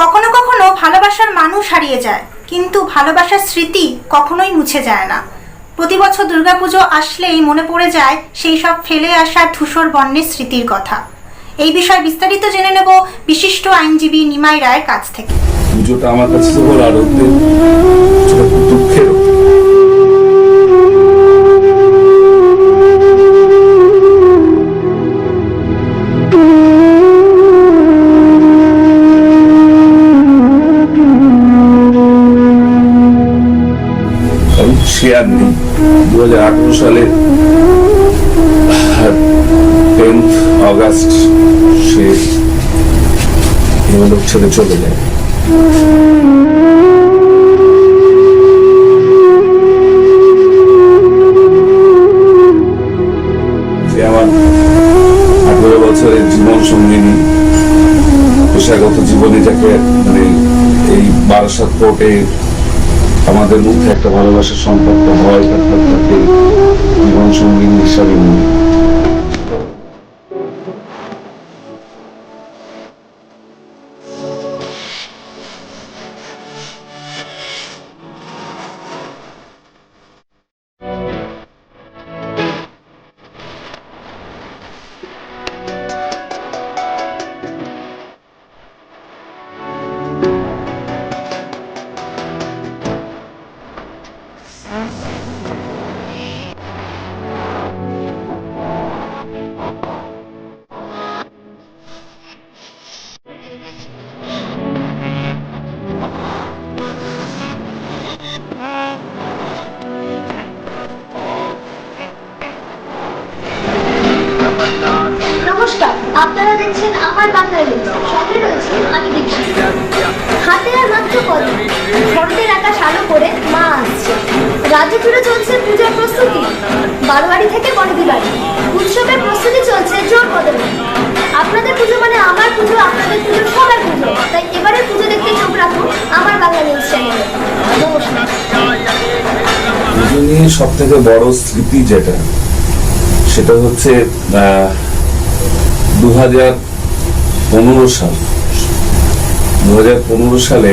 কখনো কখনো ভালোবাসার মানুষ হারিয়ে যায়, কিন্তু ভালোবাসার স্মৃতি কখনোই মুছে যায় না। প্রতি বছর দুর্গাপুজো আসলেই মনে পড়ে যায় সেই সব ফেলে আসা ধূসর বর্ণের স্মৃতির কথা। এই বিষয়ে বিস্তারিত জেনে নেব বিশিষ্ট আইনজীবী নিমাই রায়ের কাছ থেকে। পুজোটা আমার কাছে দুঃখের সে দু হাজার আঠারো সালে টেন্থ অগাস্ট সে ইহলোক ছেড়ে চলে যায়। আমার আঠেরো বছরের জীবন সঙ্গিনী, পেশাগত জীবনে যাকে মানে এই বারাসাত কোর্টে আমাদের মধ্যে একটা ভালোবাসার সম্পর্ক হয় জীবন সঙ্গী হিসাবে নিই দেখছেন আমার রয়েছে আমি দীক্ষা। হাতে আর মাত্র কত শরতের আকাশ আলো করে মা আসছে। রাজ্য জুড়ে চলছে পূজার প্রস্তুতি। বারোয়ারি থেকে বড়দি বাড়ি উৎসবের প্রস্তুতি চলছে জোর কদমে। আপনাদের পুজো মানে আমার পুজো, আপনাদের পুজো সবার পুজো। তাই এবারে পুজো দেখতে চোখ রাখুন আমার বাংলা নিউজ চ্যানেলে নমস্কার সব থেকে বড় স্মৃতি যেটা, সেটা হচ্ছে দু হাজার পনেরো সাল। দু হাজার পনেরো সালে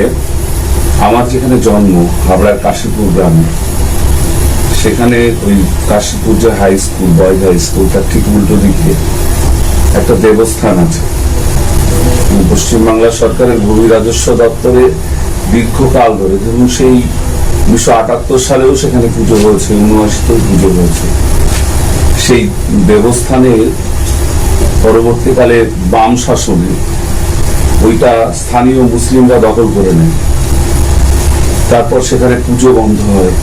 আমার যেখানে জন্ম, হাবড়ার কাশীপুর গ্রামে, সেখানে ওই কাশীপুর যে high school boys high school তার ঠিক উল্টো দিকে একটা দেবস্থান আছে। পশ্চিমবাংলা সরকারের ভূমি রাজস্ব দপ্তরে দীর্ঘকাল ধরে ধরুন সেই উনিশশো আটাত্তর সালেও সেখানে পুজো হয়েছে, উনআশিতেও পুজো হয়েছে। সেই দেবস্থানে পরবর্তীকালে বাম শাসনে ওইটা স্থানীয় মুসলিমরা দখল করে নেয়। তারপর সেখানে পুজো বন্ধ হয়।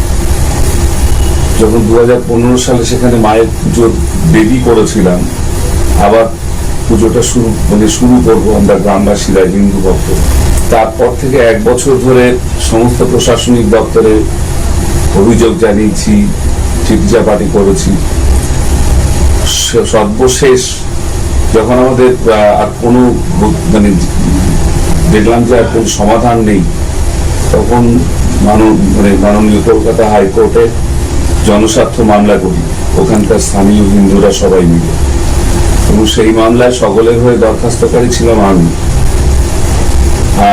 যখন দু হাজার পনেরো সালে সেখানে মায়ের পুজোর বেদি করেছিলাম, আবার পুজোটা শুরু মানে শুরু করব আমরা গ্রামবাসীরা, হিন্দু ভক্ত। তারপর থেকে এক বছর ধরে সমস্ত প্রশাসনিক দপ্তরে অভিযোগ জানিয়েছি চিকিৎসা পাটি করেছি সর্বশেষ যখন আমাদের আর কোনো মানে দেখলাম যে আর কোনো সমাধান নেই, তখন মানব মানে মাননীয় কলকাতা হাইকোর্টে জনস্বার্থ মামলা করি। ওখানকার স্থানীয় হিন্দুরা সবাই মিলে। এবং সেই মামলায় সকলের হয়ে দরখাস্তকারী ছিলাম আমি।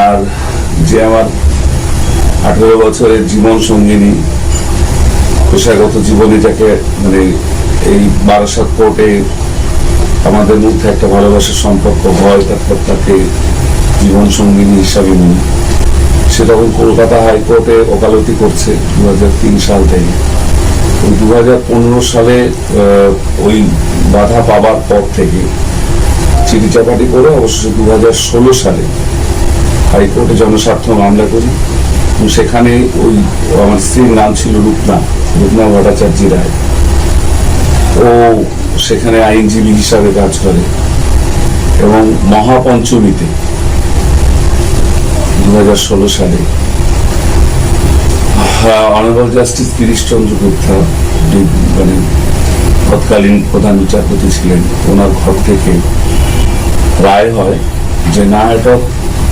আর যে আমার আঠেরো বছরের জীবন সঙ্গিনী, পেশাগত জীবনে যাকে মানে এই বারাসাত কোর্টে আমাদের মধ্যে একটা ভালোবাসার সম্পর্ক হয় তারপর তাকে জীবন সঙ্গিনী হিসাবে নিই। সে তখন কলকাতা হাইকোর্টে ওকালতি করছে দু হাজার তিন সাল থেকে। ওই দু সালে ওই বাধা পাবার পর থেকে চিঠিচাপাটি করে অবশ্য দু সালে হাইকোর্টে জনস্বার্থ মামলা করি। সেখানে ওই আমার স্ত্রীর নাম ছিল রূপনা রূপনা ভট্টাচার্য রায়। ও সেখানে আইনজীবী হিসাবে কাজ করে এবং মহাপঞ্চমীতে দু হাজার ষোলো সালে অনারেবল জাস্টিস গিরিশ চন্দ্র গুপ্তা মানে তৎকালীন প্রধান বিচারপতি ছিলেন। ওনার ঘর থেকে রায় হয় যে, না, এটা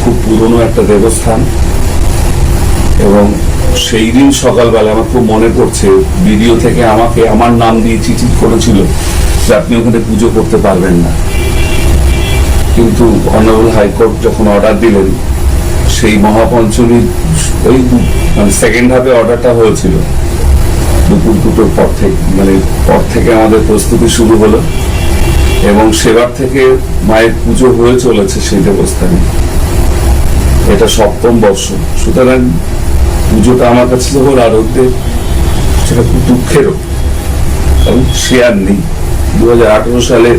খুব পুরনো একটা দেবস্থান এবং সেই দিন সকালবেলা আমার খুব মনে পড়ছে। ভিডিও থেকে আমাকে আমার নাম দিয়ে চিঠি করেছিল যে আপনি ওখানে পুজো করতে পারবেন না। কিন্তু অনারেবল হাইকোর্ট যখন অর্ডার দিলেন, সেই মহাপঞ্চমীর ওই মানে সেকেন্ড হাফে অর্ডারটা হয়েছিল। দুপুর দুটোর পর থেকে মানে পর থেকে আমাদের প্রস্তুতি শুরু হলো। এবং সেবার থেকে মায়ের পুজো হয়ে চলেছে সেই দেবস্থানে। এটা সপ্তম বর্ষ। সুতরাং পুজোটা আমার কাছে যখন আরোগ্যের, সেটা খুব দুঃখেরও। কারণ সে আর নেই। দু হাজার আঠেরো সালে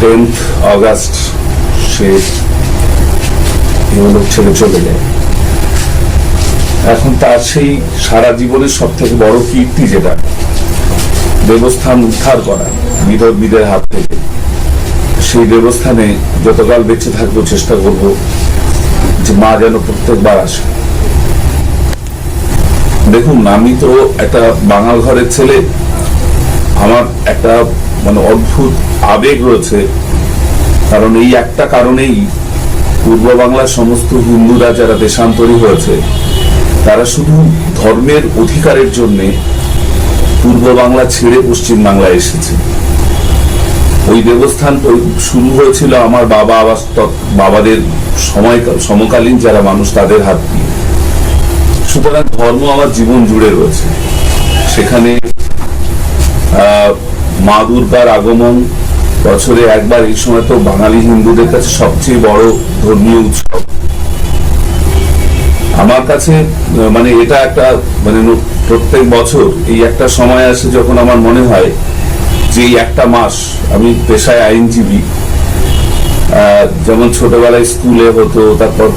টেন্থ অগাস্ট সে ইহলোক ছেড়ে চলে যায়। এখন তার সেই সারা জীবনের সব থেকে বড় কীর্তি যেটা, দেবস্থান উদ্ধার করা বিদর্মীদের হাত থেকে। সেই দেবস্থানে যতকাল বেঁচে থাকব, চেষ্টা করব যে মা যেন প্রত্যেকবার আসে। দেখুন, আমি তো একটা বাঙাল ঘরের ছেলে। আমার একটা মানে অদ্ভুত আবেগ রয়েছে। কারণ এই একটা কারণেই পূর্ব বাংলার সমস্ত হিন্দুরা যারা দেশান্তরী হয়েছে, তারা শুধু ধর্মের অধিকারের জন্যে পূর্ব বাংলা ছেড়ে পশ্চিম বাংলায় এসেছে। ওই দেবস্থান শুরু হয়েছিল আমার বাবা আবার বাবাদের সময় সমকালীন যারা মানুষ তাদের হাত দিয়ে। সুতরাং ধর্ম আমার জীবন জুড়ে রয়েছে। সেখানে মা দুর্গার আগমন, বছরে একবার এই সময় তো বাঙালি হিন্দুদের কাছে সবচেয়ে বড় ধর্মীয় উৎসব। আমার কাছে মানে এটা একটা মানে প্রত্যেক বছর এই একটা সময় আসে যখন আমার মনে হয় যে একটা মাস আমি পেশায় আইনজীবী যেমন ছোটবেলায় স্কুলে হতো, তারপর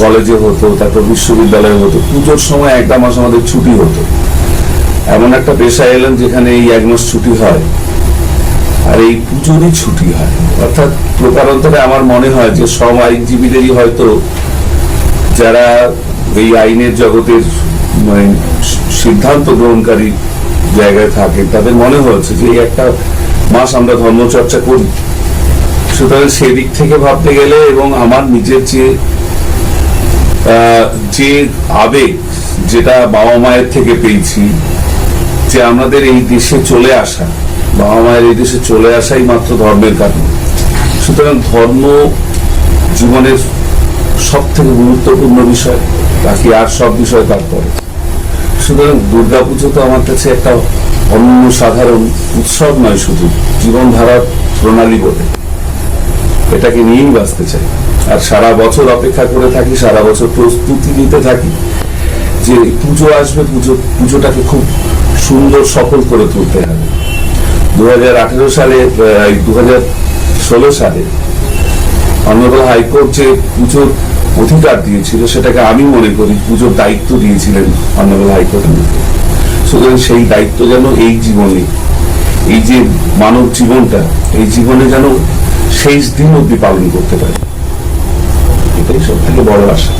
কলেজে হতো, তারপর বিশ্ববিদ্যালয়ে হতো, পুজোর সময় একটা মাস আমাদের ছুটি হতো। এমন একটা পেশায় এলাম যেখানে এই এক মাস ছুটি হয়। আর এই পুজোরই ছুটি হয়। অর্থাৎ প্রকারান্তরে আমার মনে হয় যে সব আইনজীবীদেরই হয়তো যারা এই আইনের জগতের মানে সিদ্ধান্ত গ্রহণকারী জায়গায় থাকে। তাদের মনে হয়েছে যে একটা মাস আমরা ধর্মচর্চা করি। সুতরাং সেদিক থেকে ভাবতে গেলে এবং আমার নিজের যে যে আবেগ যেটা বাবা মায়ের থেকে পেয়েছি, যে আমাদের এই দেশে চলে আসা, বাবা মায়ের এই দেশে চলে আসাই মাত্র ধর্মের কারণ। সুতরাং ধর্ম জীবনের সব থেকে গুরুত্বপূর্ণ বিষয়, বাকি আর সব বিষয় তারপরে। সুতরাং দুর্গাপুজো তো আমার কাছে একটা অন্য সাধারণ উৎসব নয় শুধু জীবনধারার প্রণালী বলে এটাকে নিয়েই বাঁচতে চাই। আর সারা বছর অপেক্ষা করে থাকি, সারা বছর প্রস্তুতি নিতে থাকি যে পুজো আসবে, পুজো, পুজোটাকে খুব সুন্দর, সফল করে তুলতে হবে। দু হাজার আঠেরো সালে দু হাজার ষোলো সালে অনারেবল হাইকোর্ট যে পুজোর অধিকার দিয়েছিল, সেটাকে আমি মনে করি পুজোর দায়িত্ব দিয়েছিলেন অনারেবল হাইকোর্টে সুতরাং সেই দায়িত্ব যেন এই জীবনে, এই যে মানব জীবনটা, এই জীবনে যেন শেষ দিন অব্দি পালন করতে পারে। এটাই সব থেকে বড় আশা।